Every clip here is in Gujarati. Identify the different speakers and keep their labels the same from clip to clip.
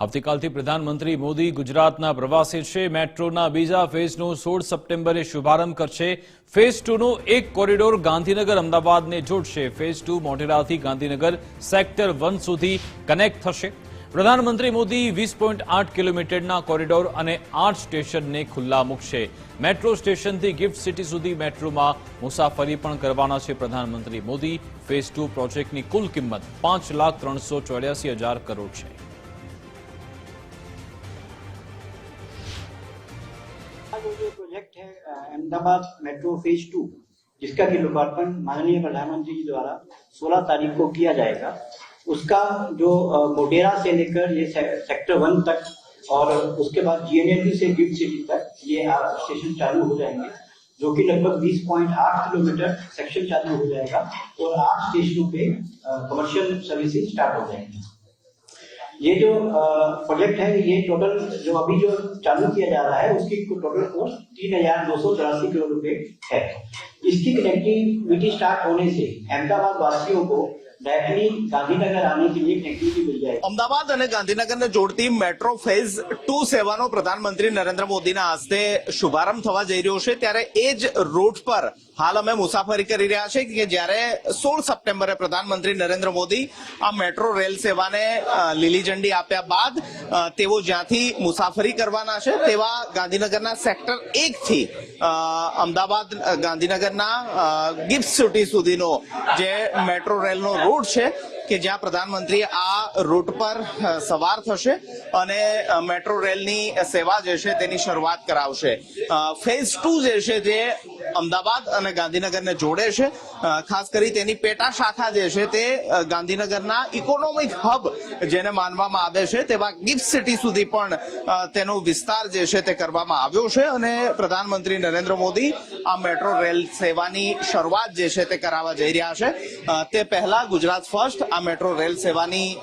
Speaker 1: આવતીકાલથી પ્રધાનમંત્રી મોદી ગુજરાતના પ્રવાસે છે. મેટ્રોના બીજા ફેઝનો સોળ સપ્ટેમ્બરે શુભારંભ કરશે. ફેઝ ટુનો એક કોરિડોર ગાંધીનગર અમદાવાદને જોડશે. ફેઝ ટુ મોટેરાથી ગાંધીનગર સેક્ટર વન સુધી કનેક્ટ થશે. પ્રધાનમંત્રી મોદી વીસ પોઈન્ટ આઠ કિલોમીટરના કોરિડોર અને આઠ સ્ટેશનને ખુલ્લા મૂકશે. મેટ્રો સ્ટેશનથી ગિફ્ટ સિટી સુધી મેટ્રોમાં મુસાફરી પણ કરવાના છે પ્રધાનમંત્રી મોદી. ફેઝ ટુ પ્રોજેક્ટની કુલ કિંમત પાંચ લાખ ત્રણસો ચોર્યાસી હજાર કરોડ છે.
Speaker 2: प्रोजेक्ट है अहमदाबाद मेट्रो फ़ेज़ टू जिसका कि लोकार्पण माननीय प्रधानमंत्री जी द्वारा 16 तारीख को किया जाएगा। उसका जो अ, मोटेरा से लेकर ये से, सेक्टर वन तक और उसके बाद जीएनएलडी से गिफ्ट सिटी तक ये स्टेशन चालू हो जाएँगे जो कि लगभग 20.8 किलोमीटर सेक्शन चालू हो जाएगा और आठ स्टेशनों पे कमर्शियल सर्विसेज़ स्टार्ट हो जाएँगी। ये जो प्रोजेक्ट है ये टोटल जो अभी जो चालू किया जा रहा है उसकी टोटल कॉस्ट तीन हजार दो सौ चौरासी करोड़ रुपए है इसकी कनेक्टिविटी स्टार्ट होने से अहमदाबाद वासियों को डायरेक्टली गांधीनगर आने के लिए कनेक्टिविटी मिल जाएगी
Speaker 3: અમદાવાદ અને ગાંધીનગરને જોડતી મેટ્રો ફેઝ ટુ સેવાનો પ્રધાનમંત્રી નરેન્દ્ર મોદીના હસ્તે શુભારંભ થવા જઈ રહ્યો છે ત્યારે એ જ રૂટ પર હાલ અમે મુસાફરી કરી રહ્યા છે કે જ્યારે સોળ સપ્ટેમ્બરે પ્રધાનમંત્રી નરેન્દ્ર મોદી આ મેટ્રો રેલ સેવાને લીલી ઝંડી આપ્યા બાદ તેઓ જ્યાંથી મુસાફરી કરવાના છે તેવા ગાંધીનગરના સેક્ટર એક થી અમદાવાદ ગાંધીનગરના ગિફ્ટ સિટી સુધીનો જે મેટ્રો રેલનો રૂટ છે કે જ્યાં પ્રધાનમંત્રી આ રૂટ પર સવાર થશે અને મેટ્રો રેલની સેવા જે છે તેની શરૂઆત કરાવશે. ફેઝ ટુ જે છે તે અમદાવાદ અને ગાંધીનગરને જોડે છે. ખાસ કરી તેની પેટા શાખા જે છે તે ગાંધીનગરના ઇકોનોમિક હબ જેને માનવામાં આવે છે તેવા ગિફ્ટ સિટી સુધી પણ તેનો વિસ્તાર જે છે તે કરવામાં આવ્યો છે અને પ્રધાનમંત્રી નરેન્દ્ર મોદી આ મેટ્રો રેલ સેવાની શરૂઆત જે છે તે કરાવવા જઈ રહ્યા છે. તે પહેલા ગુજરાત ફર્સ્ટ આ મેટ્રો રેલ સેવાની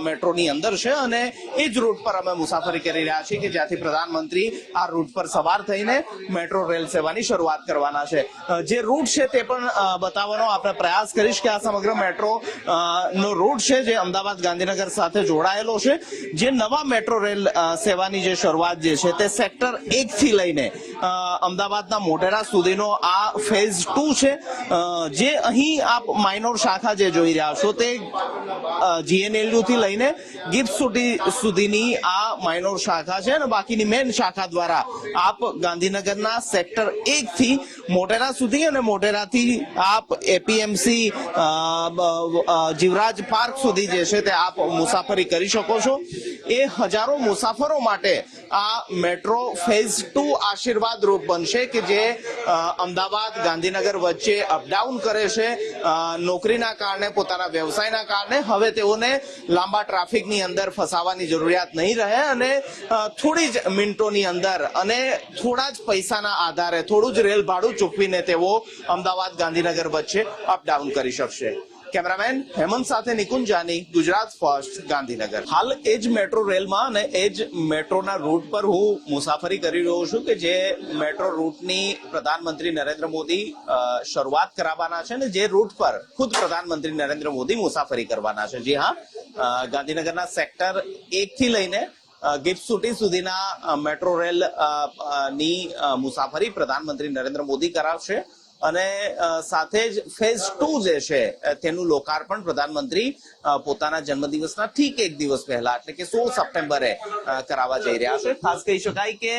Speaker 3: મેટ્રોની અંદર છે અને એ જ રૂટ પર અમે મુસાફરી કરી રહ્યા છીએ કે જ્યાંથી પ્રધાનમંત્રી આ રૂટ પર સવાર થઈને મેટ્રો રેલ સેવાની શરૂઆત કરવાના છે. જે રૂટ છે તે પણ બતાવવાનો આપણે પ્રયાસ કરીશ કે આ સમગ્ર મેટ્રો નો રૂટ છે જે અમદાવાદ ગાંધીનગર સાથે જોડાયેલો છે. જે નવા મેટ્રો રેલ સેવાની જે શરૂઆત જે છે તે સેક્ટર એક થી લઈને અમદાવાદના મોટેરા સુધીનો આ ફેઝ ટુ છે. જે અહીં આપ માઇનોર શાખા જે જોઈ રહ્યા છો તે જીએનએલયુ થી લઈને ગિફ્ટ સુધી, સુધીની આ માઇનોર શાખા છે અને બાકીની મેન શાખા દ્વારા આપ ગાંધીનગરના સેક્ટર એક થી મોટેરા સુધી અને મોટેરાથી આપ એપીએમસી જીવરાજ પાર્ક સુધી જે છે તે આપ મુસાફરી કરી શકો છો. એ હજારો મુસાફરો માટે આ મેટ્રો ફેઝ ટુ આશીર્વાદ રૂપ બનશે કે જે અમદાવાદ, ગાંધીનગર વચ્ચે અપડાઉન કરે છે. નોકરીના કારણે, પોતાના વ્યવસાયના કારણે હવે તેઓને લાંબા ટ્રાફિકની અંદર ફસાવાની જરૂરિયાત નહીં રહે અને થોડી જ મિનિટોની અંદર અને થોડા જ પૈસાના આધારે, થોડું જ રેલ ભાડું ચૂકવીને તેઓ અમદાવાદ ગાંધીનગર વચ્ચે અપડાઉન કરી શકશે. કેમેરામેન હેમંત સાથે નિકુંજ જાની, ગુજરાત ફર્સ્ટ ગાંધીનગર. હાલ એ જ મેટ્રો રેલમાં અને એ જ મેટ્રોના રૂટ પર હું મુસાફરી કરી રહ્યો છું કે જે મેટ્રો રૂટની પ્રધાનમંત્રી નરેન્દ્ર મોદી શરૂઆત કરાવવાના છે અને જે રૂટ પર ખુદ પ્રધાનમંત્રી નરેન્દ્ર મોદી મુસાફરી કરવાના છે. જી હા ગાંધીનગરના સેક્ટર એક થી લઈને ગિફ્ટ સુધીના મેટ્રો રેલની મુસાફરી પ્રધાનમંત્રી નરેન્દ્ર મોદી કરાવશે અને સાથે જ ફેઝ ટુ જે છે તેનું લોકાર્પણ પ્રધાનમંત્રી પોતાના જન્મદિવસના ઠીક એક દિવસ પહેલા, એટલે કે સોળ સપ્ટેમ્બરે કરાવવા જઈ રહ્યા છે. ખાસ કહી શકાય કે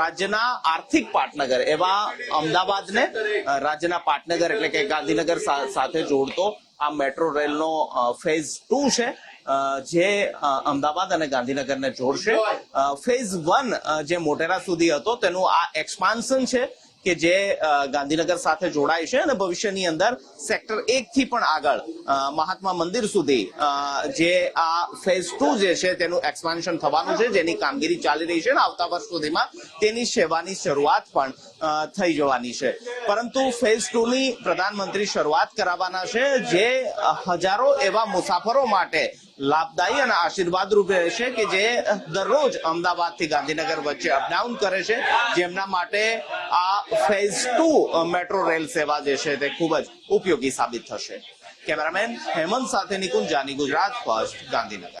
Speaker 3: રાજ્યના આર્થિક પાટનગર એવા અમદાવાદને રાજ્યના પાટનગર એટલે કે ગાંધીનગર સાથે જોડતો આ મેટ્રો રેલનો ફેઝ ટુ છે. જે અમદાવાદ અને ગાંધીનગરને જોડશે. ફેઝ વન જે મોટેરા સુધી હતો તેનું આ એક્સપાન્શન છે કે જે ગાંધીનગર સાથે જોડાય છે અને ભવિષ્યની અંદર સેક્ટર એક થી પણ આગળ મહાત્મા મંદિર સુધી જે આ ફેઝ ટુ જે છે તેનું એક્સપાન્શન થવાનું છે જેની કામગીરી ચાલી રહી છે અને આવતા વર્ષ સુધીમાં તેની સેવાની શરૂઆત પણ થઈ જવાની છે. પરંતુ ફેઝ ટુ ની પ્રધાનમંત્રી શરૂઆત કરાવવાના છે જે હજારો એવા મુસાફરો માટે લાભદાયી અને આશીર્વાદ રૂપે છે કે જે દરરોજ અમદાવાદથી ગાંધીનગર વચ્ચે અપડાઉન કરે છે, જેમના માટે આ ફેઝ ટુ મેટ્રો રેલ સેવા જે છે તે ખૂબ જ ઉપયોગી સાબિત થશે. કેમેરામેન હેમંત સાથે નિકુંજ, જાની ગુજરાત, ફર્સ્ટ ગાંધીનગર.